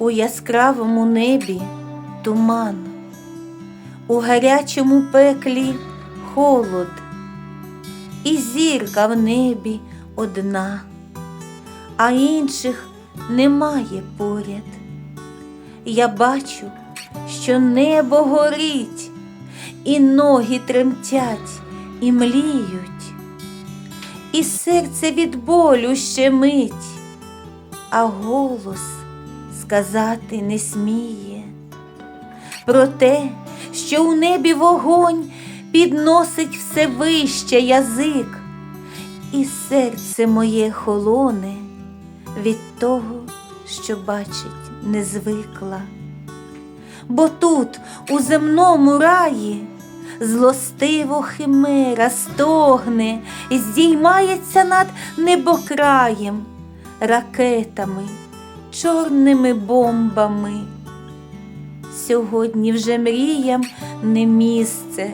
У яскравому небі туман, у гарячому пеклі холод, і зірка в небі одна, а інших немає поряд. Я бачу, що небо горить, і ноги тремтять і мліють, і серце від болю щемить, а голос сказати не сміє. Про те, що у небі вогонь підносить все вище язик, і серце моє холоне від того, що бачить не звикла. Бо тут, у земному раї, злостиво химера стогне і здіймається над небокраєм, ракетами, чорними бомбами. Сьогодні вже мріям не місце,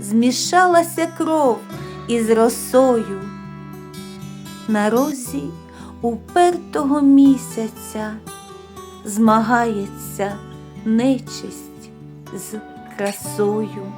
змішалася кров із росою. На розі упертого місяця змагається нечисть з красою.